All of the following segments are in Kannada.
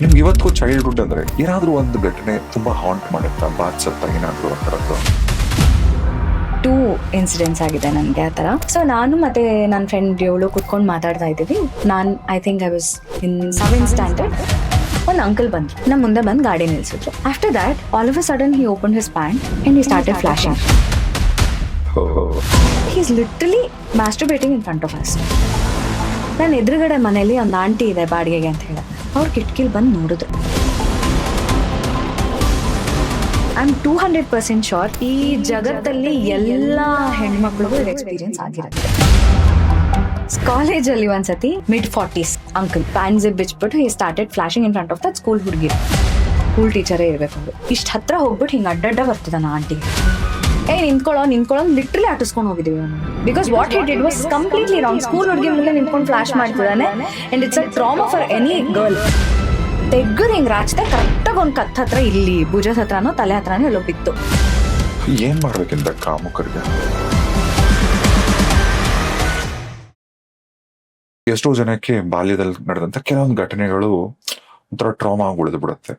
ನಿಮ್ಗೆ ಇವತ್ತು ಚೈಲ್ಡ್ಹುಡ್ ಅಂದ್ರೆ ಏನಾದ್ರೂ ಒಂದು ಘಟನೆ ತುಂಬಾ ಹಾಂಟ್ ಮಾಡುತ್ತಾ ಬಾಧಿಸುತ್ತಾ ಏನಾದ್ರೂ ಆ ಥರದ್ದು ಟೂ ಇನ್ಸಿಡೆಂಟ್ಸ್ ಆಗಿದೆ ನನಗೆ ಆ ಥರ. ಸೊ ನಾನು ಮತ್ತೆ ನನ್ನ ಫ್ರೆಂಡ್ ಇವಳು ಕುತ್ಕೊಂಡು ಮಾತಾಡ್ತಾ ಇದ್ದೀವಿ. ನಾನು I think I was in seven standard ಒಂದು ಅಂಕಲ್ ಬಂದ್ರು. ನಮ್ಮ ಮುಂದೆ ಬಂದು ಗಾಡಿ ನಿಲ್ಸಿದ್ರು. After that all of a sudden he open his pant and he started flashing is literally masturbating in front of us ನನ್ನ ಎದುರುಗಡೆ ಮನೇಲಿ ಒಂದು ಆಂಟಿ ಇದೆ ಬಾಡಿಗೆಗೆ ಅಂತ ಹೇಳಿ. ಅವ್ರು ಕಿಟಕಿಲಿ ಬಂದು ನೋಡಿದ್ರು. I am two hundred percent sure ಈ ಜಗತ್ತಲ್ಲಿ ಎಲ್ಲ ಹೆಣ್ಮಕ್ಳಿಗೂ ಇದು ಎಕ್ಸ್ಪೀರಿಯನ್ಸ್ ಆಗಿರುತ್ತೆ. ಕಾಲೇಜಲ್ಲಿ ಒಂದ್ಸತಿ mid forties uncle pant zip ಬಿಚ್ಬಿಟ್ಟು ಈ started flashing in front of that school ಹುಡುಗಿ. ಸ್ಕೂಲ್ ಟೀಚರೇ ಇರಬೇಕು ಇಷ್ಟು ಹತ್ರ ಹೋಗ್ಬಿಟ್ಟು ಹಿಂಗೆ ಅಡ್ಡಡ್ಡ ಬರ್ತಿದ್ದಾನ ಆಂಟಿ. ಏ ನಿಂತ್ಕೊಳ್ಳೋ ನಿಂತ್ಕೊಳ್ಳೋ ಲಿಟ್ರಲಿ ಆಟಿಸ್ಕೊಂಡು ಹೋಗಿದ್ದೀವಿ because what it it was completely wrong school ಹುಡುಗಿ ಮುಂದೆ ನಿಂತ್ಕೊಂಡು ಫ್ಲಾಶ್ ಮಾಡ್ತಿದ್ದಾನೆ. And it's a trauma for any girl ತೆಗ್ಗದ್ ಹಿಂಗೆ ರಾಚ್ದೆ ಕರೆಕ್ಟಾಗಿ ಒಂದು ಕತ್ ಹತ್ರ ಇಲ್ಲಿ ಭುಜದ ಹತ್ರನೋ, ತಲೆ ಹತ್ರನೋ ಎಲ್ಲೋ ಬಿತ್ತು. ಏನ್ ಮಾಡ್ಬೇಕಿಂತ ಕಾಮುಕರಿಗೆ? ಎಷ್ಟೋ ಜನಕ್ಕೆ ಬಾಲ್ಯದಲ್ಲಿ ನಡೆದಂತ ಕೆಲವೊಂದು ಘಟನೆಗಳು ಒಂಥರ ಟ್ರಾಮಾ ಉಳಿದು ಬಿಡುತ್ತೆ.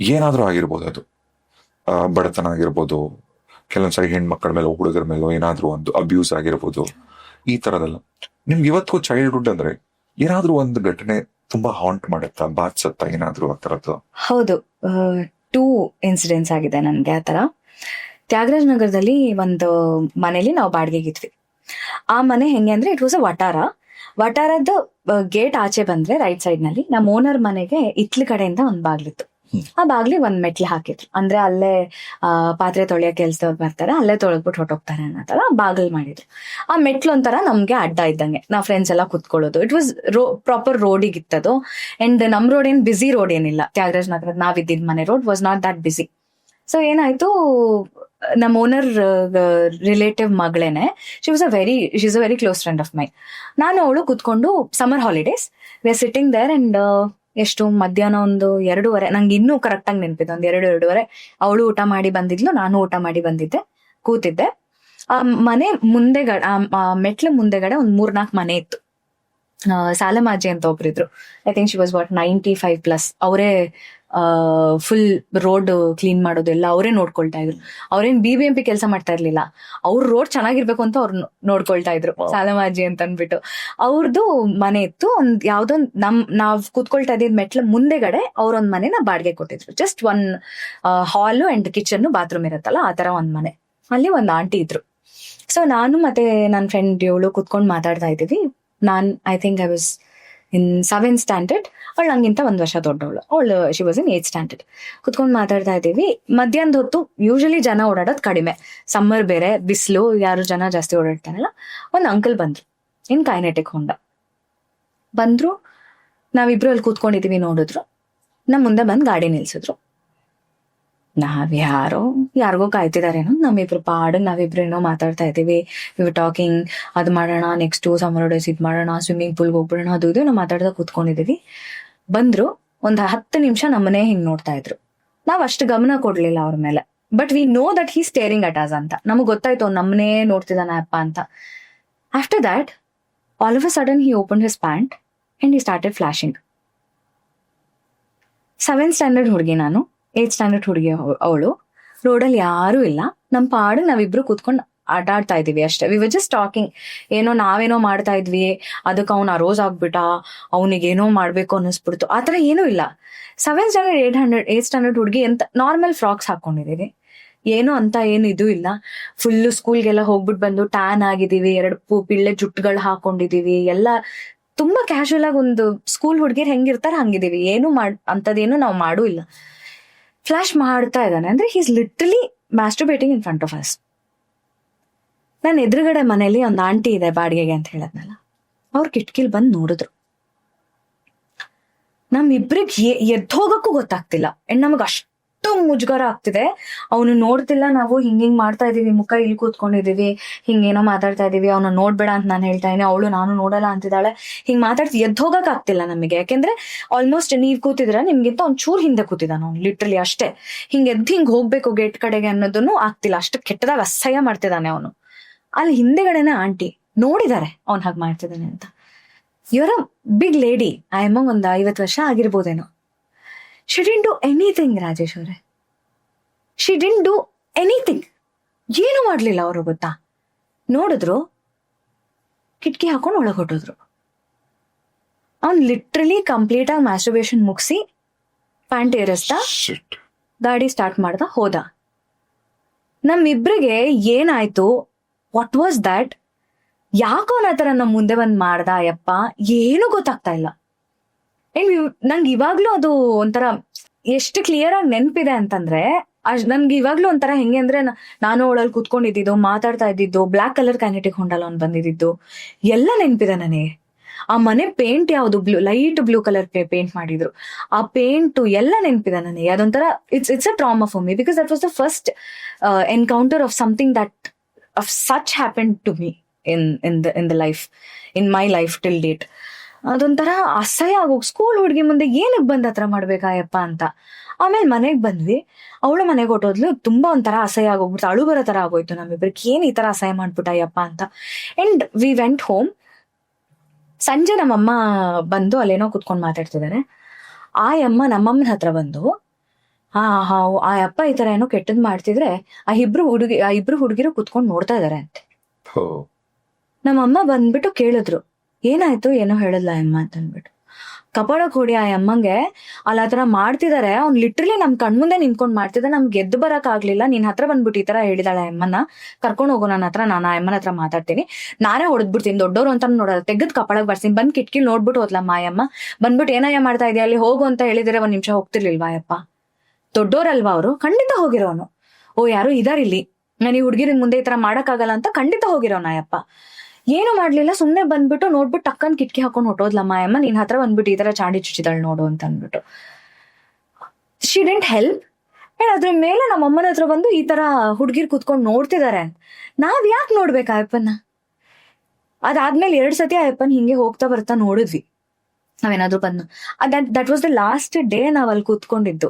ಏನಾದರೂ ಆಗಿರ್ಬೋದು ಅದು. ಬಡತನ ಆಗಿರ್ಬೋದು ಕೆಲವೊಂದ್ಸರಿ ಹೆಣ್ಮಕ್ಳ ಮೇಲೆ, ಹುಡುಗರ ಮೇಲೋ ಏನಾದ್ರೂ ಒಂದು ಅಬ್ಯೂಸ್ ಆಗಿರ್ಬೋದು, ಈ ತರದೆಲ್ಲ. ನಿಮ್ಗೆ ಇವತ್ತು ಚೈಲ್ಡ್ಹುಡ್ ಅಂದ್ರೆ ಏನಾದ್ರೂ ಒಂದು ಘಟನೆ ತುಂಬಾ ಹಾಂಟ್ ಮಾಡುತ್ತಾ ಬಾಧಿಸುತ್ತಾ ಏನಾದ್ರೂ ಆ ಥರದ್ದು ಹೌದು. ಟೂ ಇನ್ಸಿಡೆಂಟ್ಸ್ ಆಗಿದೆ ನನಗೆ ಆ ಥರ ತ್ಯಾಗರಾಜ್ ನಗರದಲ್ಲಿ ಒಂದು ಮನೇಲಿ ನಾವು ಬಾಡಿಗೆಗಿದ್ವಿ ಆ ಮನೆ ಹೆಂಗೆ ಅಂದ್ರೆ ಇಟ್ ವಾಸ್ ಅ ವಟಾರ. ವಟಾರದ ಗೇಟ್ ಆಚೆ ಬಂದ್ರೆ ರೈಟ್ ಸೈಡ್ನಲ್ಲಿ ನಮ್ಮ ಓನರ್ ಮನೆಗೆ ಇತ್ಲ ಕಡೆಯಿಂದ ಒಂದು ಬಾಗ್ಲಿತ್ತು ಆ ಬಾಗ್ಲಿ ಒಂದ್ ಮೆಟ್ಲು ಹಾಕಿದ್ರು. ಅಂದ್ರೆ ಅಲ್ಲೇ ಪಾತ್ರೆ ತೊಳೆಯೋ ಕೆಲ್ಸದವ್ರು ಬರ್ತಾರೆ, ಅಲ್ಲೇ ತೊಳೆದ್ಬಿಟ್ಟು ಹೊಟ್ಟೋಗ್ತಾರೆ ಅನ್ನೋ ತರ ಬಾಗಿಲ್ ಮಾಡಿದ್ರು. ಆ ಮೆಟ್ಲು ಒಂಥರ ನಮ್ಗೆ ಅಡ್ಡ ಇದ್ದಂಗೆ. ನಾವ್ ಫ್ರೆಂಡ್ಸ್ ಎಲ್ಲ ಕುತ್ಕೊಳ್ಳೋದು. ಇಟ್ ವಾಸ್ ರೋ ಪ್ರಾಪರ್ ರೋಡಿಗೆ ಇತ್ತದು. ಅಂಡ್ ನಮ್ ರೋಡ್ ಏನ್ ಬಿಸಿ ರೋಡ್ ಏನಿಲ್ಲ. ತ್ಯಾಗರಾಜ್ ನಗರದ ನಾವಿದ್ದಿದ್ ಮನೆ road was not that busy so ಏನಾಯ್ತು ನಮ್ಮ owner relative ಮಗಳೇನೆ she was a very she is a very close friend of my ನಾನು ಅವಳು ಕುತ್ಕೊಂಡು summer holidays we are sitting there and ಎಷ್ಟು ಮಧ್ಯಾಹ್ನ ಒಂದು ಎರಡೂವರೆ, ನಂಗೆ ಇನ್ನೂ ಕರೆಕ್ಟ್ ಆಗಿ ನೆನಪಿದೆ, ಒಂದು ಎರಡು, ಎರಡೂವರೆ. ಅವಳು ಊಟ ಮಾಡಿ ಬಂದಿದ್ಲು, ನಾನು ಊಟ ಮಾಡಿ ಬಂದಿದ್ದೆ, ಕೂತಿದ್ದೆ. ಆ ಮನೆ ಮುಂದೆಗಡೆ, ಆ ಮೆಟ್ಲು ಮುಂದೆಗಡೆ ಒಂದ್ ಮೂರ್ನಾಲ್ಕು ಮನೆ ಇತ್ತು. ಸಾಲಮಾಜಿ ಅಂತ ಒಬ್ರಿದ್ರು. I think she was what ninety five plus ಅವರೇ ಫುಲ್ ರೋಡ್ ಕ್ಲೀನ್ ಮಾಡೋದೆಲ್ಲ ಅವರೇ ನೋಡ್ಕೊಳ್ತಾ ಇದ್ರು. ಅವ್ರೇನ್ ಬಿ ಬಿ ಎಂ ಪಿ ಕೆಲಸ ಮಾಡ್ತಾ ಇರ್ಲಿಲ್ಲ. ಅವ್ರ ರೋಡ್ ಚೆನ್ನಾಗಿರ್ಬೇಕು ಅಂತ ಅವ್ರು ನೋಡ್ಕೊಳ್ತಾ ಇದ್ರು. ಸಾಲಮಾಜಿ ಅಂತ ಅಂದ್ಬಿಟ್ಟು. ಅವ್ರದ್ದು ಮನೆ ಇತ್ತು ಒಂದ್ ಯಾವ್ದೊಂದ್ ನಮ್ ನಾವ್ ಕೂತ್ಕೊಳ್ತಾ ಇದ್ದಿದ್ ಮೆಟ್ಲ ಮುಂದೆಗಡೆ ಅವ್ರೊಂದ್ ಮನೆನ ಬಾಡಿಗೆ ಕೊಟ್ಟಿದ್ರು. Just one hall and kitchen bathroom ಇರುತ್ತಲ್ಲ ಆ ತರ ಒಂದ್ ಮನೆ. ಅಲ್ಲಿ ಒಂದ್ ಆಂಟಿ ಇದ್ರು. ಸೊ ನಾನು ಮತ್ತೆ ನನ್ನ ಫ್ರೆಂಡ್ ಇವಳು ಕುತ್ಕೊಂಡು ಮಾತಾಡ್ತಾ ಇದ್ದೀವಿ. ನಾನ್ I think I was in seven standard ಅವಳು ನಂಗಿಂತ ಒಂದು ವರ್ಷ ದೊಡ್ಡವಳು. ಅವಳು she was in eighth standard ಕುತ್ಕೊಂಡು ಮಾತಾಡ್ತಾ ಇದ್ದೀವಿ. ಮಧ್ಯಾಹ್ನದ ಹೊತ್ತು ಯೂಶಲಿ ಜನ ಓಡಾಡೋದು ಕಡಿಮೆ. ಸಮ್ಮರ್ ಬೇರೆ, ಬಿಸಿಲು, ಯಾರು ಜನ ಜಾಸ್ತಿ ಓಡಾಡ್ತಾರಲ್ಲ, ಒಂದು ಅಂಕಲ್ ಬಂದ್ರು. ಇನ್ ಕೈನೆಟಿಕ್ ಹೊಂಡ ಬಂದ್ರು, ನಾವಿಬ್ರು ಅಲ್ಲಿ ಕೂತ್ಕೊಂಡಿದೀವಿ ನೋಡಿದ್ರು. ನಮ್ಮ ಮುಂದೆ ಬಂದು ಗಾಡಿ ನಿಲ್ಸಿದ್ರು. ನಾವ್ ಯಾರೋ ಯಾರಿಗೋ ಕಾಯ್ತಿದಾರೇನೋ? ನಮ್ಮಿಬ್ರು ಪಾಡು, ನಾವಿಬ್ರು ಏನೋ ಮಾತಾಡ್ತಾ ಇದೀವಿ ಇವ್ ಟಾಕಿಂಗ್ ಅದ್ ಮಾಡೋಣ ನೆಕ್ಸ್ಟ್ ಸಮ್ಮರ್ ಡೇಸ್ ಇದ್ ಮಾಡೋಣ ಸ್ವಿಮ್ಮಿಂಗ್ ಪೂಲ್ಗೆ ಹೋಗ್ಬಿಡೋಣ, ಅದು ಇದು ನಾವು ಮಾತಾಡ್ತಾ ಕೂತ್ಕೊಂಡಿದೀವಿ ಬಂದ್ರು, ಒಂದ್ ಹತ್ತು ನಿಮಿಷ ನಮ್ಮನೆ ಹಿಂಗ್ ನೋಡ್ತಾ ಇದ್ರು. ನಾವ್ ಅಷ್ಟು ಗಮನ ಕೊಡ್ಲಿಲ್ಲ ಅವ್ರ ಮೇಲೆ. But we know that he staring at us ಅಂತ. ನಮಗ್ ಗೊತ್ತಾಯ್ತು ಅವ್ನ್ ನಮ್ಮನೇ ಅಪ್ಪ ಅಂತ. After that all of a sudden he open his pant and he started flashing seventh standard ಹುಡುಗಿ ನಾನು ಏತ್ ಸ್ಟ್ಯಾಂಡರ್ಡ್ ಹುಡುಗಿ ಅವಳು. ರೋಡಲ್ಲಿ ಯಾರೂ ಇಲ್ಲ. ನಮ್ಮ ಪಾಡು ನಾವಿಬ್ರು ಕೂತ್ಕೊಂಡು ಆಟಾಡ್ತಾ ಇದೀವಿ ಅಷ್ಟೇ. ವಿ ವರ್ ಜಸ್ಟ್ ಟಾಕಿಂಗ್ ಏನೋ ನಾವೇನೋ ಮಾಡ್ತಾ ಇದ್ವಿ. ಅದಕ್ಕೆ ಅವ್ನು ಅರೋಸ್ ಆಗ್ಬಿಟ್ಟ. ಅವನಿಗೆ ಏನೋ ಮಾಡ್ಬೇಕು ಅನ್ನಿಸ್ಬಿಡ್ತು. ಆ ಥರ ಏನೂ ಇಲ್ಲ. Seven standard eight hundred eight standard ಹುಡುಗಿ ಅಂತ ನಾರ್ಮಲ್ ಫ್ರಾಕ್ಸ್ ಹಾಕೊಂಡಿದೀವಿ. ಏನು ಅಂತ ಏನು ಇದು ಇಲ್ಲ. ಫುಲ್ಲು ಸ್ಕೂಲ್ಗೆಲ್ಲ ಹೋಗ್ಬಿಟ್ಟು ಬಂದು ಟ್ಯಾನ್ ಆಗಿದೀವಿ. ಎರಡು ಪೂ, ಪಿಳ್ಳೆ ಜುಟ್ಟುಗಳು ಹಾಕೊಂಡಿದೀವಿ. ಎಲ್ಲ ತುಂಬಾ ಕ್ಯಾಶುವಲ್ ಆಗಿ ಒಂದು ಸ್ಕೂಲ್ ಹುಡುಗಿರ್ ಹೆಂಗಿರ್ತಾರ ಹಂಗಿದೀವಿ. ಏನು ಮಾಡ್, ಅಂತದೇನು ನಾವು ಮಾಡೂ ಇಲ್ಲ. ಫ್ಲಾಶ್ ಮಾಡ್ತಾ ಇದ್ದಾನೆ. ಅಂದ್ರೆ he's literally masturbating in front of us ನನ್ನ ಎದುರುಗಡೆ ಮನೆಯಲ್ಲಿ ಒಂದು ಆಂಟಿ ಇದೆ ಬಾಡಿಗೆಗೆ ಅಂತ ಹೇಳದ್ನಲ್ಲ, ಅವ್ರು ಕಿಟಕಿಲಿ ಬಂದು ನೋಡಿದ್ರು. ನಮ್ಮಿಬ್ರಿಗೆ ಎದ್ದೋಗಕ್ಕೂ ಗೊತ್ತಾಗ್ತಿಲ್ಲ. ಅಂಡ್ ನಮಗ್ ಅಷ್ಟು ಮುಜುಗರ ಆಗ್ತಿದೆ. ಅವನು ನೋಡ್ತಿಲ್ಲ, ನಾವು ಹಿಂಗ್ ಹಿಂಗ್ ಮಾಡ್ತಾ ಇದೀವಿ, ಮುಖ ಇಲ್ಲಿ ಕೂತ್ಕೊಂಡಿದೀವಿ ಹಿಂಗೇನೋ ಮಾತಾಡ್ತಾ ಇದೀವಿ, ಅವನ ನೋಡ್ಬೇಡ ಅಂತ ನಾನು ಹೇಳ್ತಾ ಇದೀನಿ ಅವಳು ನಾನು ನೋಡಲ್ಲ ಅಂತಿದ್ದಾಳೆ. ಹಿಂಗ್ ಮಾತಾಡ್ತಿ ಎದ್ದು ಹೋಗಕ್ ಆಗ್ತಿಲ್ಲ ನಮಗೆ. ಯಾಕೆಂದ್ರೆ ಆಲ್ಮೋಸ್ಟ್ ನೀವ್ ಕೂತಿದ್ರ, ನಿಮ್ಗಿಂತ ಒಂದ್ ಚೂರ್ ಹಿಂದೆ ಕೂತಿದ್ದಾನ ಅವ್ನು ಲಿಟ್ರಲಿ ಅಷ್ಟೇ. ಹಿಂಗ್ ಎದ್ದು ಹಿಂಗ್ ಹೋಗ್ಬೇಕು ಗೇಟ್ ಕಡೆಗೆ ಅನ್ನೋದನ್ನು ಆಗ್ತಿಲ್ಲ. ಅಷ್ಟು ಕೆಟ್ಟದಾಗ ಅಸಹ್ಯ ಮಾಡ್ತಿದ್ದಾನೆ ಅವನು. ಅಲ್ಲಿ ಹಿಂದೆಗಡೆನೆ ಆಂಟಿ ನೋಡಿದಾರೆ ಅವ್ನ್ ಹಾಗೆ ಮಾಡ್ತಿದ್ದಾನೆ ಅಂತ. ಇವರ ಬಿಗ್ ಲೇಡಿ ಐ ಎಂ ಒಂದ್ ಐವತ್ ವರ್ಷ ಆಗಿರ್ಬೋದೇನೋ. She didn't do anything Rajesh ಅವರೇ. ಶಿ ಡಿನ್ ಡೂ ಎನಿಥಿಂಗ್ ಏನು ಮಾಡ್ಲಿಲ್ಲ ಅವರು ಗೊತ್ತಾ? ನೋಡಿದ್ರು ಕಿಟಕಿ ಹಾಕೊಂಡು ಒಳಗೆ ಹೊಟ್ಟೋದ್ರು ಅವ್ನು ಲಿಟ್ರಲಿ ಕಂಪ್ಲೀಟಾಗಿ ಮ್ಯಾಸ್ಟ್ರಬೇಷನ್ ಮುಗಿಸಿ ಪ್ಯಾಂಟ್ ಏರಿಸ್ತಾ ಗಾಡಿ ಸ್ಟಾರ್ಟ್ ಮಾಡ್ದ ಹೋದ. ನಮ್ಮಿಬ್ರಿಗೆ ಏನಾಯ್ತು? ವಾಟ್ ವಾಸ್ ದ್ಯಾಟ್ ಯಾಕೋ ಆ ಥರ ನಮ್ಮ ಮುಂದೆ ಬಂದ್ ಮಾಡ್ದ ಯಪ್ಪ ಏನೂ ಗೊತ್ತಾಗ್ತಾ ಇಲ್ಲ. ಏನ್ ನಂಗೆ ಇವಾಗ್ಲೂ ಅದು ಒಂಥರ ಎಷ್ಟು ಕ್ಲಿಯರ್ ಆಗಿ ನೆನಪಿದೆ ಅಂತಂದ್ರೆ, ಅಷ್ಟ್ ನನ್ಗೆ ಇವಾಗ್ಲೂ ಒಂಥರ ಹೆಂಗೆ ಅಂದ್ರೆ ನಾನು ಅವಳಲ್ಲಿ ಕುತ್ಕೊಂಡಿದ್ದು ಮಾತಾಡ್ತಾ ಇದ್ದಿದ್ದು ಬ್ಲಾಕ್ ಕಲರ್ ಕ್ಯಾನೆಟಿಕ್ ಹೊಂಡಲ್ಲ ಅವ್ನು ಬಂದಿದ್ದು ಎಲ್ಲ ನೆನಪಿದೆ ನನಗೆ. ಆ ಮನೆ ಪೇಂಟ್ ಯಾವುದು? Blue light blue colour paint ಮಾಡಿದ್ರು. ಆ ಪೇಂಟ್ ಎಲ್ಲ ನೆನಪಿದೆ ನನಗೆ. ಅದೊಂಥರ it's it's a trauma for me because that was the first encounter of something that of such happen to me in in the in the life in my life till date ಅದೊಂಥರ ಅಸಹ್ಯ ಆಗೋಗ್ ಸ್ಕೂಲ್ ಹುಡುಗಿ ಮುಂದೆ ಏನಕ್ಕೆ ಬಂದ ಹತ್ರ ಮಾಡ್ಬೇಕಾಯಪ್ಪ ಅಂತ. ಆಮೇಲೆ ಮನೆಗೆ ಬಂದ್ವಿ. ಅವಳು ಮನೆಗೆ ಹೊಟ್ಟೋದ್ಲು ತುಂಬಾ ಒಂಥರ ಅಸಹ್ಯ ಆಗೋಗ್ಬಿಡ್ತು. ಅಳು ಬರೋ ತರ ಆಗೋಯ್ತು ನಮ್ಮಿಬ್ರಿಗೆ. ಏನ್ ಈ ತರ ಅಸಹ್ಯ ಮಾಡ್ಬಿಟ್ಟಯ್ಯಪ್ಪ ಅಂತ. ಅಂಡ್ ವಿ ವೆಂಟ್ ಹೋಮ್ ಸಂಜೆ ನಮ್ಮಮ್ಮ ಬಂದು ಅಲ್ಲೇನೋ ಕುತ್ಕೊಂಡು ಮಾತಾಡ್ತಿದ್ದಾರೆ ಆ ಅಮ್ಮ ನಮ್ಮಮ್ಮನ ಹತ್ರ ಬಂದು ಹಾ ಹಾ ಆ ಅಪ್ಪ ಈ ತರ ಏನೋ ಕೆಟ್ಟದ್ ಮಾಡ್ತಿದ್ರೆ ಆ ಇಬ್ರು ಹುಡುಗಿ ಆ ಇಬ್ರು ಹುಡುಗಿರು ಕುತ್ಕೊಂಡು ನೋಡ್ತಾ ಇದಾರೆ ಅಂತೆ. ನಮ್ಮಮ್ಮ ಬಂದ್ಬಿಟ್ಟು ಕೇಳಿದ್ರು. ಏನಾಯ್ತು ಏನೋ ಹೇಳಲ್ಲ ಅಮ್ಮ ಅಂತ ಅಂದ್ಬಿಟ್ಟು ಕಪಾಳಕ್ ಹೊಡಿ ಆ ಅಮ್ಮಂಗೆ. ಅಲ್ಲಿ ಆ ತರ ಮಾಡ್ತಿದಾರೆ. ಅವ್ನು ಲಿಟ್ರಲಿ ನಮ್ ಕಣ್ಮುಂದೆ ನಿಂತ್ಕೊಂಡ್ ಮಾಡ್ತಿದ್ದ ನಮ್ಗೆ ಎದ್ದು ಬರಕ್ ಆಗ್ಲಿಲ್ಲ. ನಿನ್ ಹತ್ರ ಬಂದ್ಬಿಟ್ಟು ಈ ತರ ಹೇಳಿದಾಳೆ ಅಮ್ಮನ ಕರ್ಕೊಂಡು ಹೋಗೋ ನನ್ನ ಹತ್ರ. ನಾನು ಆ ಅಮ್ಮನ ಹತ್ರ ಮಾತಾಡ್ತೀನಿ. ನಾನೇ ಹೊಡೆದ್ಬಿಡ್ತೀನಿ. ದೊಡ್ಡೋರು ಅಂತ ನೋಡೋದು ತೆಗೆದು ಕಪಾಳಕ್ ಬರ್ತೀನಿ ಬಂದ್ ಕಿಟ್ಕಿ ನೋಡ್ಬಿಟ್ಟು ಹೋದ್ಲ ಮಾಯಮ್ಮ ಬಂದ್ಬಿಟ್ಟು ಏನಯ್ಯ ಮಾಡ್ತಾ ಇದೆಯಾ? ಅಲ್ಲಿ ಹೋಗು ಅಂತ ಹೇಳಿದ್ರೆ ಒಂದ್ ನಿಮಿಷ ಹೋಗ್ತಿರ್ಲಿಲ್ವಾ ಅಪ್ಪ ದೊಡ್ಡೋರಲ್ವಾ ಅವರು? ಖಂಡಿತ ಹೋಗಿರೋನು. ಓ, ಯಾರು ಇದಾರಿಲ್ಲಿ ನಾನು ಈ ಹುಡುಗಿರಿನ ಮುಂದೆ ಈ ತರ ಮಾಡಕ್ಕಾಗಲ್ಲ ಅಂತ ಖಂಡಿತ ಹೋಗಿರೋನ ಯಪ್ಪ ಏನು ಮಾಡ್ಲಿಲ್ಲ, ಸುಮ್ನೆ ಬಂದ್ಬಿಟ್ಟು ನೋಡ್ಬಿಟ್ಟು ಟಕ್ಕನ್ ಕಿಟಕಿ ಹಾಕೊಂಡು ಹೊಟ್ಟೋದ್ಲ ಅಮ್ಮ ನಿನ್ ಹತ್ರ ಬಂದ್ಬಿಟ್ಟು ಈ ತರ ಚಾಂಡಿ ಚುಚ್ಚಿದಾಳ್ ನೋಡು ಅಂತ ಅಂದ್ಬಿಟ್ಟು. ಶಿ ಡೆಂಟ್ ಹೆಲ್ಪ್ ಅಂಡ್ ಅದ್ರ ಮೇಲೆ ನಮ್ಮ ಅಮ್ಮನ ಹತ್ರ ಬಂದು ಈ ತರ ಹುಡ್ಗಿರ್ ಕುತ್ಕೊಂಡು ನೋಡ್ತಿದಾರೆ ನಾವ್ ಯಾಕೆ ನೋಡ್ಬೇಕು ಆ ಅಪ್ಪನ ಅದಾದ್ಮೇಲೆ ಎರಡ್ ಸತಿ ಆ ಅಪ್ಪನ್ ಹಿಂಗೆ ಹೋಗ್ತಾ ಬರ್ತಾ ನೋಡಿದ್ವಿ. ನಾವೇನಾದ್ರೂ ಬಂದು. That that was the last day ನಾವ್ ಅಲ್ಲಿ ಕೂತ್ಕೊಂಡಿದ್ದು.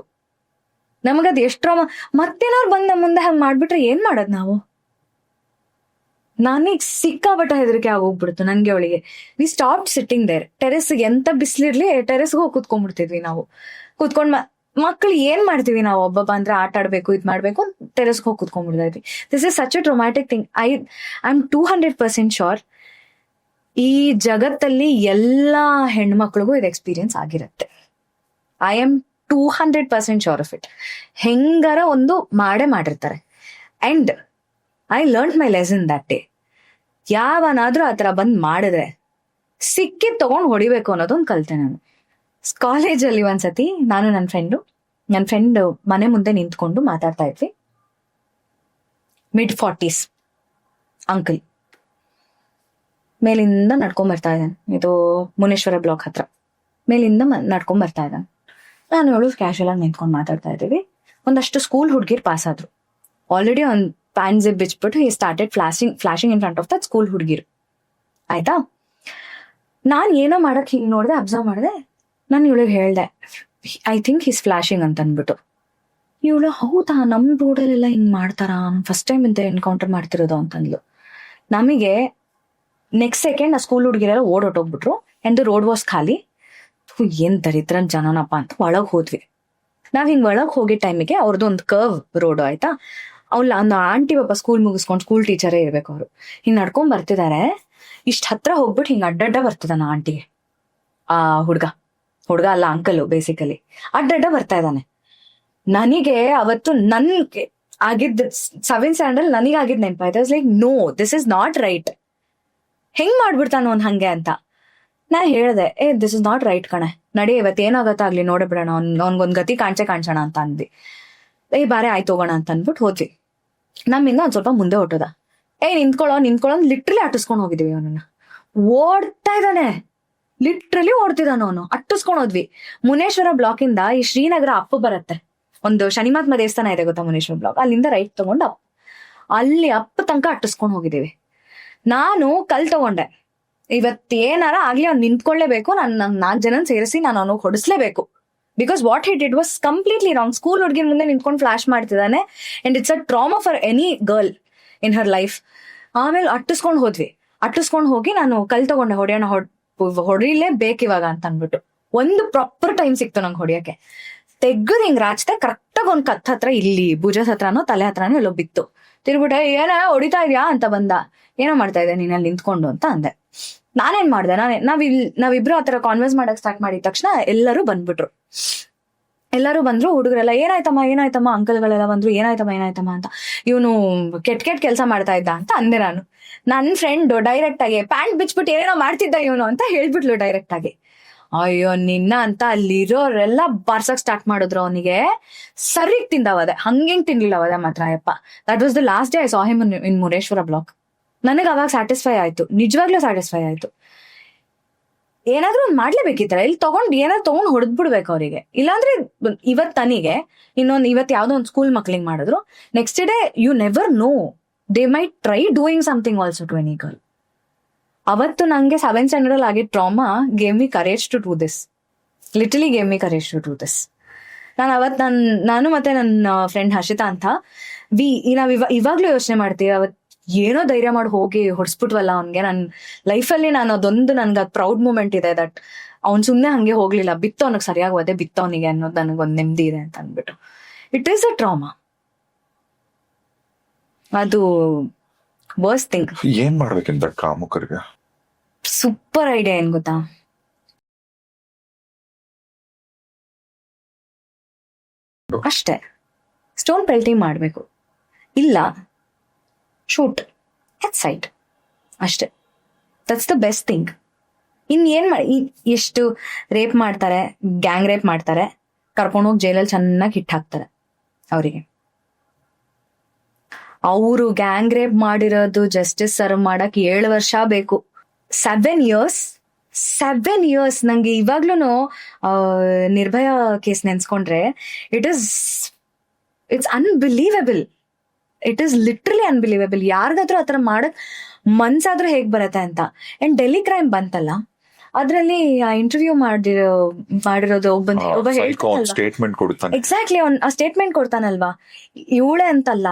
ನಮಗದ್ ಎಷ್ಟ್ರ ಮತ್ತೇನಾದ್ರು ಬಂದ್ ನಮ್ಮ ಮುಂದೆ ಹಂಗ್ ಮಾಡ್ಬಿಟ್ರೆ ಏನ್ ಮಾಡೋದ್ ನಾವು? ನನಗ್ ಸಿಕ್ಕಾಪಟ್ಟ ಹೆದರಿಕೆ ಆಗೋಗ್ಬಿಡ್ತು ನನ್ಗೆ ಅವಳಿಗೆ. We stop sitting there terrace ಎಂತ ಬಿಸಿಲಿರ್ಲಿ ಟೆರೆಸ್ಗೆ ಹೋಗಿ ಕುತ್ಕೊಂಡ್ಬಿಡ್ತಿದ್ವಿ ನಾವು. ಕುತ್ಕೊಂಡ್ ಮಕ್ಳು ಏನ್ ಮಾಡ್ತೀವಿ ನಾವು? ಒಬ್ಬೊಬ್ಬ ಅಂದ್ರೆ ಆಟ ಆಡ್ಬೇಕು, ಇದ್ ಮಾಡ್ಬೇಕು ಟೆರೆಸ್ಗೆ ಹೋಗಿ ಕುತ್ಕೊಂಡ್ಬಿಡ್ತಾ ಇದ್ವಿ this is such a traumatic thing I I am two hundred percent sure ಈ ಜಗತ್ತಲ್ಲಿ ಎಲ್ಲಾ ಹೆಣ್ಮಕ್ಳಿಗೂ ಇದು ಎಕ್ಸ್ಪೀರಿಯನ್ಸ್ ಆಗಿರುತ್ತೆ. I am two hundred percent sure of it ಹೆಂಗಾರ ಒಂದು ಮಾಡೇ ಮಾಡಿರ್ತಾರೆ. And I learn my lesson that day ಯಾವನಾದ್ರೂ ಆ ತರ ಬಂದ್ ಮಾಡಿದ್ರೆ ಸಿಕ್ಕಿ ತಗೊಂಡು ಹೊಡಿಬೇಕು ಅನ್ನೋದೊಂದು ಕಲ್ತೆ ನಾನು. ಕಾಲೇಜಲ್ಲಿ ಒಂದ್ಸತಿ ನಾನು ನನ್ನ ಫ್ರೆಂಡು ನನ್ನ ಫ್ರೆಂಡ್ ಮನೆ ಮುಂದೆ ನಿಂತ್ಕೊಂಡು ಮಾತಾಡ್ತಾ ಇದ್ವಿ. ಮಿಡ್ ಫಾರ್ಟೀಸ್ ಅಂಕಲ್ ಮೇಲಿಂದ ನಡ್ಕೊಂಡ್ ಬರ್ತಾ ಇದ್ದಾನೆ. ಇದು ಮುನೇಶ್ವರ ಬ್ಲಾಕ್ ಹತ್ರ. ಮೇಲಿಂದ ನಡ್ಕೊಂಡ್ ಬರ್ತಾ ಇದ್ದಾನೆ. ನಾನು ಹೇಳು ಕ್ಯಾಶುವಲ್ ಆಗಿ ನಿಂತ್ಕೊಂಡು ಮಾತಾಡ್ತಾ ಇದ್ದೀವಿ. ಒಂದಷ್ಟು ಸ್ಕೂಲ್ ಹುಡುಗಿರ್ ಪಾಸ್ ಆದ್ರು. ಆಲ್ರೆಡಿ ಒಂದು ಪ್ಯಾನ್ ಜಿಪ್ ಬಿಚ್ಬಿಟ್ಟು ಈ started flashing flashing in front of that school ಹುಡುಗಿರು. ಆಯ್ತಾ? ನಾನು ಏನೋ ಮಾಡಕ್ ಹಿಂಗೆ ನೋಡಿದೆ ಅಬ್ಸರ್ವ್ ಮಾಡಿದೆ, ನಾನು ಇವಳಿಗೆ ಹೇಳ್ದೆ ಐ ಥಿಂಕ್ ಹಿಸ್ ಫ್ಲಾಶಿಂಗ್ ಅಂತ ಅಂದ್ಬಿಟ್ಟು ಇವಳು, ಹೌದಾ? ನಮ್ಮ ರೋಡಲ್ಲೆಲ್ಲ ಹಿಂಗ್ ಮಾಡ್ತಾರಾ? ಫಸ್ಟ್ ಟೈಮ್ ಇಂತ ಎನ್ಕೌಂಟರ್ ಮಾಡ್ತಿರೋದು ಅಂತಂದ್ಲು. ನಮಗೆ ನೆಕ್ಸ್ಟ್ ಸೆಕೆಂಡ್ ಆ ಸ್ಕೂಲ್ ಹುಡುಗಿರೆಲ್ಲ ಓಡ್ ಹೊಟ್ಟೋಗ್ಬಿಟ್ರು ಅಂಡ್ ರೋಡ್ ವಾಸ್ ಖಾಲಿ. ಏನ್ ದರಿದ್ರನ್ ಜನನಪ್ಪ ಅಂತ ಒಳಗೆ ಹೋದ್ವಿ. ನಾವ್ ಹಿಂಗ್ ಒಳಗ್ ಹೋಗಿದ್ ಟೈಮಿಗೆ ಅವ್ರದ್ದು ಒಂದು ಕರ್ವ್ ರೋಡ್ ಆಯ್ತಾ? ಅವ್ಳ ಆಂಟಿ ಪಾಪ ಸ್ಕೂಲ್ ಮುಗಿಸ್ಕೊಂಡು ಸ್ಕೂಲ್ ಟೀಚರೇ ಇರ್ಬೇಕು ಅವರು. ಹಿಂಗ್ ನಡ್ಕೊಂಡ್ ಬರ್ತಿದಾರೆ. ಇಷ್ಟ್ ಹತ್ರ ಹೋಗ್ಬಿಟ್ಟು ಹಿಂಗ್ ಅಡ್ಡಡ್ಡ ಬರ್ತಿದಾನ ಆಂಟಿಗೆ. ಆ ಹುಡ್ಗ. ಹುಡ್ಗ ಅಲ್ಲ ಅಂಕಲ್ ಬೇಸಿಕಲಿ ಅಡ್ಡಡ್ಡ ಬರ್ತಾ ಇದ್ದಾನೆ. ನನಗೆ ಅವತ್ತು ನನ್ ಆಗಿದ್ದ ಸೆವೆನ್ ಸ್ಟ್ಯಾಂಡರ್ಡ್ ನನಗೆ ಆಗಿದ್ ನೆನಪಾಯ್ತು. Like no this is not right ಹೆಂಗ್ ಮಾಡ್ಬಿಡ್ತಾನ ಅವ್ನ್ ಹಂಗೆ ಅಂತ. ನಾ ಹೇಳ್ದೆ, ಏ ದಿಸ್ ಇಸ್ ನಾಟ್ ರೈಟ್ ಕಣೆ. ನಡಿ, ಇವತ್ತು ನೋಡಬಿಡೋಣ. ಅವ್ನ್ ಅವ್ನ್ಗೊಂದ್ ಗತಿ ಕಾಣ್ಸೆ ಕಾಣ್ಸೋಣ ಅಂತ ಅಂದ್ವಿ. ಏ, ಬಾರೆ, ಆಯ್ತು ಹೋಗೋಣ ಅಂತ ಅಂದ್ಬಿಟ್ಟು ಹೋದ್ವಿ. ನಮ್ಮಿಂದ ಒಂದ್ ಸ್ವಲ್ಪ ಮುಂದೆ ಹೊಟ್ಟದ. ಏ, ನಿಂತ್ಕೊಳ್ಳೋ ನಿಂತ್ಕೊಳ್ಳೋ ಲಿಟ್ರಲಿ ಅಟ್ಟಿಸ್ಕೊಂಡು ಹೋಗಿದ್ವಿ ಅವನನ್ನ ಓಡ್ತಾ ಇದ್ದಾನೆ. ಲಿಟ್ರಲಿ ಓಡ್ತಿದ್ದಾನ ಅವನು. ಅಟ್ಟಿಸ್ಕೊಂಡು ಹೋದ್ವಿ. ಮುನೇಶ್ವರ ಬ್ಲಾಕ್ ಇಂದ ಈ ಶ್ರೀನಗರ ಅಪ್ಪ ಬರುತ್ತೆ. ಒಂದು ಶನಿಮಾತ್ಮ ದೇವಸ್ಥಾನ ಇದೆ ಗೊತ್ತಾ ಮುನೇಶ್ವರ ಬ್ಲಾಕ್ ಅಲ್ಲಿಂದ ರೈಟ್ ತಗೊಂಡು ಅಪ್ ಅಲ್ಲಿ ಅಪ್ಪ ತನಕ ಅಟ್ಟಿಸ್ಕೊಂಡು ಹೋಗಿದ್ದೀವಿ. ನಾನು ಕಲ್ ತಗೊಂಡೆ. ಇವತ್ತೇನಾರ ಆಗ್ಲಿ ಅವ್ನು ನಿಂತ್ಕೊಳ್ಳೇಬೇಕು. ನಾನು ನಾಲ್ಕು ಜನ ಸೇರಿಸಿ ನಾನು ಅವನಿಗೆ ಹೊಡಿಸ್ಲೇಬೇಕು. Because what hit it was completely wrong school ಹುಡುಗಿನ ಮುಂದೆ ನಿಂತ್ಕೊಂಡು ಫ್ಲಾಶ್ ಮಾಡ್ತಿದ್ದಾನೆ. And it's a trauma for any girl in her life ಆಮೇಲೆ ಅಟ್ಟಿಸ್ಕೊಂಡು ಹೋದ್ವಿ. ಅಟ್ಟಿಸ್ಕೊಂಡು ಹೋಗಿ ನಾನು ಕಲ್ ತಗೊಂಡೆ ಹೊಡೆಯೋಣ ಹೊಡ್ ಹೊಡಿಲೇ ಬೇಕಿವಾಗ ಅಂತ ಅಂದ್ಬಿಟ್ಟು. ಒಂದು ಪ್ರಾಪರ್ ಟೈಮ್ ಸಿಕ್ತು ನಂಗೆ ಹೊಡಿಯೋಕೆ ತೆಗ್ದು ಹಿಂಗ್ ರಾಚ್ತೆ ಕರೆಕ್ಟಾಗಿ ಒಂದ್ ಕತ್ ಹತ್ರ ಇಲ್ಲಿ ಭುಜದ ಹತ್ರನೋ, ತಲೆ ಹತ್ರನೋ ಎಲ್ಲೋ ಬಿತ್ತು. ತಿರ್ಬಿಟ್ಟೆ ಏನ ಹೊಡಿತಾ ಇದ್ಯಾ? ಅಂತ ಬಂದ. ಏನೋ ಮಾಡ್ತಾ ಇದ್ದೆ ನೀನಲ್ಲಿ ನಿಂತ್ಕೊಂಡು ಅಂತ ಅಂದೆ. ನಾನೇನ್ ಮಾಡ್ದೆ? ನಾನೇ ನಾವ್ ಇಲ್ ನಾವಿಬ್ರು ಆತರ ಕಾನ್ವೆನ್ಸ್ ಮಾಡಕ್ ಸ್ಟಾರ್ಟ್ ಮಾಡಿದ ತಕ್ಷಣ ಎಲ್ಲರೂ ಬಂದ್ಬಿಟ್ರು. ಎಲ್ಲರೂ ಬಂದ್ರು, ಹುಡುಗರೆಲ್ಲ, ಏನಾಯ್ತಮ್ಮ ಏನಾಯ್ತಮ್ಮ? ಅಂಕಲ್ಗಳೆಲ್ಲ ಬಂದ್ರು, ಏನಾಯ್ತಮ್ಮ ಏನಾಯ್ತಮ್ಮ? ಅಂತ. ಇವನು ಕೆಟ್ ಕೆಟ್ ಕೆಲಸ ಮಾಡ್ತಾ ಇದ್ದ ಅಂತ ಅಂದೆ ನಾನು. ನನ್ನ ಫ್ರೆಂಡ್ ಡೈರೆಕ್ಟ್ ಆಗಿ, ಪ್ಯಾಂಟ್ ಬಿಚ್ಬಿಟ್ಟು ಏನೇನೋ ಮಾಡ್ತಿದ್ದ ಇವನು? ಅಂತ ಹೇಳ್ಬಿಟ್ಲು ಡೈರೆಕ್ಟ್ ಆಗಿ. ಅಯ್ಯೋ, ನಿನ್ನ ಅಂತ ಅಲ್ಲಿರೋರೆಲ್ಲ ಬಾರ್ಸಕ್ ಸ್ಟಾರ್ಟ್ ಮಾಡಿದ್ರು ಅವನಿಗೆ. ಸರಿಗ್ ತಿಂದವದೆ ಹಂಗೆ ತಿನ್ಲಿಲ್ಲ ಅವದೆ ಮಾತ್ರ Ayyappa. That was the last day I saw him in Mureshwara block ನನಗೆ ಅವಾಗ ಸ್ಯಾಟಿಸ್ಫೈ ಆಯ್ತು. ನಿಜವಾಗ್ಲೂ ಸ್ಯಾಟಿಸ್ಫೈ ಆಯ್ತು. ಏನಾದ್ರೂ ಒಂದ್ ಮಾಡ್ಲೇಬೇಕಿತ್ತಲ್ಲ ಇಲ್ಲಿ ತಗೊಂಡ್ ಏನಾದ್ರು ತಗೊಂಡ್ ಹೊಡೆದ್ ಬಿಡ್ಬೇಕು ಅವರಿಗೆ. ಇಲ್ಲಾಂದ್ರೆ ಇವತ್ ತನಿಗೆ, ಇನ್ನೊಂದು ಇವತ್ ಯಾವ್ದೋ ಒಂದು ಸ್ಕೂಲ್ ಮಕ್ಳಿಗೆ ಮಾಡಿದ್ರು. Next day you never know they might try doing something also to any girl ಅವತ್ತು ನಂಗೆ ಸೆವೆಂತ್ ಸ್ಟ್ಯಾಂಡರ್ಡ್ ಆಗಿದ್ದ trauma gave me courage to do this literally gave me courage to do this ನಾನು ಅವತ್ ನನ್, ನಾನು ಮತ್ತೆ ನನ್ನ ಫ್ರೆಂಡ್ ಹರ್ಷಿತಾ ಅಂತ, ವಿ ನಾವ್ ಇವ, ಇವಾಗ್ಲೂ ಯೋಚನೆ ಮಾಡ್ತೀವಿ, ಅವತ್ ಏನೋ ಧೈರ್ಯ ಮಾಡಿ ಹೋಗಿ ಹೊಡ್ಸ್ಬಿಟ್ವಲ್ಲ ಅವ್ನ್ಗೆ. ನನ್ ಲೈಫಲ್ಲಿ ನಾನು ಅದೊಂದು ನನ್ಗೆ ಅದು ಪ್ರೌಡ್ ಮೂಮೆಂಟ್ ಇದೆ ದಟ್ ಅವ್ನ್ ಸುಮ್ನೆ ಹಂಗೆ ಹೋಗ್ಲಿಲ್ಲ. ಬಿತ್ತು ಅವನಿಗೆ ಸರಿಯಾಗಿ ಹೋದೆ ಬಿತ್ತು ಅವನಿಗೆ ಅನ್ನೋದು ನನಗೊಂದು ನೆಮ್ಮದಿ ಇದೆ ಅಂತ ಅಂದ್ಬಿಟ್ಟು. ಇಟ್ ಈಸ್ ಅ ಟ್ರಾಮಾ ಅದು ವರ್ಸ್ ಥಿಂಗ್ ಏನ್ ಮಾಡ್ಬೇಕಿಂತ ಕಾಮುಕರಿಗೆ? ಸೂಪರ್ ಐಡಿಯಾ ಏನ್ ಗೊತ್ತಾ? ಅಷ್ಟೇ. ಸ್ಟೋನ್ ಪೆಲ್ಟಿಂಗ್ ಮಾಡ್ಬೇಕು. ಇಲ್ಲ ಶೂಟ್. ಎಟ್ ಸೈಟ್ ಅಷ್ಟೇ. That's the best thing in ಏನ್ ಮಾಡಿ ಎಷ್ಟು ರೇಪ್ ಮಾಡ್ತಾರೆ ಗ್ಯಾಂಗ್ ರೇಪ್ ಮಾಡ್ತಾರೆ ಕರ್ಕೊಂಡೋಗಿ ಜೈಲಲ್ಲಿ ಚೆನ್ನಾಗಿ ಹಿಟ್ ಹಾಕ್ತಾರೆ ಅವರಿಗೆ. ಅವರು ಗ್ಯಾಂಗ್ ರೇಪ್ ಮಾಡಿರೋದು ಜಸ್ಟಿಸ್ ಸರ್ವ್ ಮಾಡಕ್ ಏಳು ವರ್ಷ ಬೇಕು. ಸೆವೆನ್ ಇಯರ್ಸ್ ಸೆವೆನ್ ಇಯರ್ಸ್ ನಂಗೆ ಇವಾಗ್ಲೂ Nirbhaya case ನೆನ್ಸ್ಕೊಂಡ್ರೆ it is it's unbelievable it is literally unbelievable ಯಾರಿಗಾದ್ರೂ ಆತರ ಮಾಡಕ್ ಮನ್ಸಾದ್ರೂ ಹೇಗ್ ಬರತ್ತೆ ಅಂತ. ಅಂಡ್ ಡೆಲ್ಲಿ ಕ್ರೈಮ್ ಬಂತಲ್ಲ ಅದ್ರಲ್ಲಿ ಇಂಟರ್ವ್ಯೂ ಮಾಡಿರೋ ಮಾಡಿರೋದು ಒಬ್ಬ ಒಬ್ಬ ಸ್ಟೇಟ್ಮೆಂಟ್ ಕೊಡ್ತಾನೆ. ಎಕ್ಸಾಕ್ಟ್ಲಿ ಅವ್ನ್ ಆ ಸ್ಟೇಟ್ಮೆಂಟ್ ಕೊಡ್ತಾನಲ್ವಾ? ಇವಳೆ ಅಂತಲ್ಲ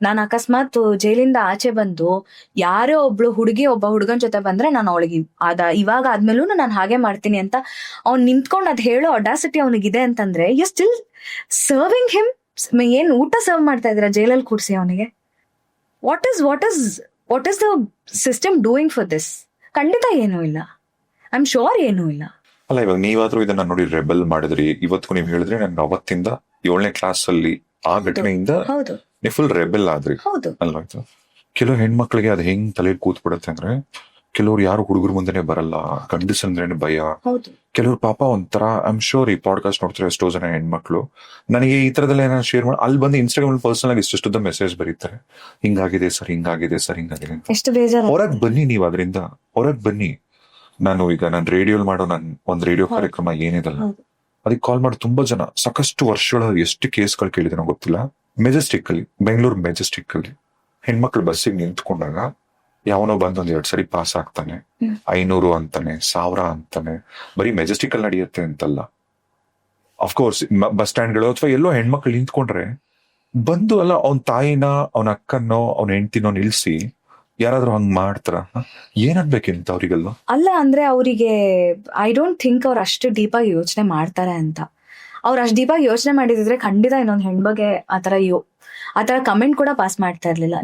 ನಾನು ಅಕಸ್ಮಾತ್ ಜೈಲಿಂದ ಆಚೆ ಬಂದು ಯಾರೋ ಒಬ್ಳು ಹುಡುಗಿ ಒಬ್ಬ ಹುಡುಗನ್ ಜೊತೆ ಬಂದ್ರೆ ನಾನು ಅವಳಿಗೆ ಅದ ಇವಾಗ ಆದ್ಮೇಲೂ ನಾನು ಹಾಗೆ ಮಾಡ್ತೀನಿ ಅಂತ ಅವ್ನ್ ನಿಂತ್ಕೊಂಡು ಅದ್ ಹೇಳೋ ಅಡಾಸಿಟಿ ಅವನಿಗಿದೆ ಅಂತಂದ್ರೆ ಯು ಸ್ಟಿಲ್ ಸರ್ವಿಂಗ್ ಹಿಮ್ ಏನ್ ಊಟ ಸರ್ವ್ ಮಾಡ್ತಾ ಇದ್ದೀರಾ? ಜೈಲಲ್ಲಿ ಕೂರ್ಸಿ ಅವನಿಗೆ. What is what is what is the system doing for this ಖಂಡಿತ ಏನೂ ಇಲ್ಲ. ಐ ಆಮ್ ಶೋರ್ ಏನೂ ಇಲ್ಲ. ಅಲ್ಲ ಇವಾಗ ನೀವಾದ್ರೂ ಇದನ್ನ ನೋಡಿ ರೆಬೆಲ್ ಮಾಡಿದ್ರಿ. ಇವತ್ತು ನೀವು ಹೇಳಿದ್ರೆ ನನ್ಗೆ ಅವತ್ತಿಂದ ಏಳನೇ ಕ್ಲಾಸ್ ಅಲ್ಲಿ ಆ ಘಟನೆಯಿಂದ ಹೌದು. ನೀವು ಫುಲ್ ರೆಬೆಲ್ ಆದ್ರಿ. ಹೌದು. ಅಲ್ವಾ? ಕೆಲವು ಹೆಣ್ಮಕ್ಳಿಗೆ ಅದು ಹೆಂಗ್ ತಲೆ ಕೂತ್ ಬಿಡುತ್ತೆ ಅಂದ್ರೆ ಕೆಲವ್ರು ಯಾರು ಹುಡುಗರ ಮುಂದೆನೆ ಬರಲ್ಲ ಗಂಡಸಂದ್ರೇನೆ ಭಯ. ಹೌದು. ಕೆಲವ್ರು ಪಾಪ ಒಂಥರ ಐ ಆಮ್ ಶೋರ್ ಈ ಪಾಡ್ಕಾಸ್ಟ್ ನೋಡ್ತಾರೆ ಎಷ್ಟೋ ಜನ ಹೆಣ್ಮಕ್ಳು ನನಗೆ ಈ ತರದಲ್ಲಿ ಏನಾದ್ರು ಶೇರ್ ಮಾಡಿ ಅಲ್ಲಿ ಬಂದು ಇನ್ಸ್ಟಾಗ್ರಾಮ್ ಪರ್ಸನಲ್ ಆಗಿ ಇಷ್ಟುದ್ದ ಮೆಸೇಜ್ ಬರೀತಾರೆ. ಹಿಂಗಾಗಿದೆ ಸರ್ ಹಿಂಗಾಗಿದೆ ಸರ್ ಹಿಂಗಾಗಿದೆ ಎಷ್ಟು ಬೇಜಾರು ಹೊರಗ್ ಬನ್ನಿ ನೀವು ಅದರಿಂದ. ಹೊರಗ್ ಬನ್ನಿ. ನಾನು ಈಗ ನಾನು ರೇಡಿಯೋಲ್ ಮಾಡೋ ನನ್ ಒಂದ್ ರೇಡಿಯೋ ಕಾರ್ಯಕ್ರಮ ಏನಿದಲ್ಲ. ಅದಕ್ಕೆ ಕಾಲ್ ಮಾಡಿ ತುಂಬಾ ಜನ. ಸಾಕಷ್ಟು ವರ್ಷಗಳ ಎಷ್ಟು ಕೇಸ್ಗಳು ಕೇಳಿದೆ ಗೊತ್ತಿಲ್ಲ. ಮೆಜೆಸ್ಟಿಕ್ ಅಲ್ಲಿ ಬೆಂಗಳೂರು ಮೆಜೆಸ್ಟಿಕ್ ಅಲ್ಲಿ ಹೆಣ್ಮಕ್ಳು ಬಸ್ಸಿಗೆ ನಿಂತ್ಕೊಂಡಾಗ ಯಾವನೋ ಬಂದ್ ಒಂದ್ ಎರಡ್ ಸರಿ ಪಾಸ್ ಆಗ್ತಾನೆ. ಐನೂರು ಅಂತಾನೆ ಸಾವಿರ ಅಂತಾನೆ. ಬರೀ ಮೆಜೆಸ್ಟಿಕ್ ಅಲ್ಲಿ ನಡೆಯುತ್ತೆ ಅಂತಲ್ಲ. ಅಫ್ಕೋರ್ಸ್ ಬಸ್ ಸ್ಟ್ಯಾಂಡ್ಗಳು ಅಥವಾ ಎಲ್ಲೋ ಹೆಣ್ಮಕ್ಳು ನಿಂತ್ಕೊಂಡ್ರೆ ಬಂದು ಅಲ್ಲ ಅವನ ತಾಯಿನ ಅವನ ಅಕ್ಕನೋ ಅವನ ಹೆಂಡತಿನೋ ನಿಲ್ಸಿ ಯಾರಾದ್ರೂ ಹಂಗ್ ಮಾಡ್ತಾರ? ಏನಾಗ್ಬೇಕಿಂತ ಅವ್ರಿಗೆಲ್ಲ? ಅಲ್ಲ ಅಂದ್ರೆ ಅವರಿಗೆ ಐ ಡೋಂಟ್ ಥಿಂಕ್ ಅವ್ರು ಅಷ್ಟು ಡೀಪಾಗಿ ಯೋಚನೆ ಮಾಡ್ತಾರೆ ಅಂತ. ಅವ್ರು ಅಷ್ಟು ಡೀಪಾಗಿ ಯೋಚನೆ ಮಾಡಿದ್ರೆ ಖಂಡಿತ ಇನ್ನೊಂದು ಹೆಣ್ ಬಗ್ಗೆ ಆತರ ಯೋ ಆತರ ಕಮೆಂಟ್ ಕೂಡ ಪಾಸ್ ಮಾಡ್ತಾ ಇರ್ಲಿಲ್ಲ.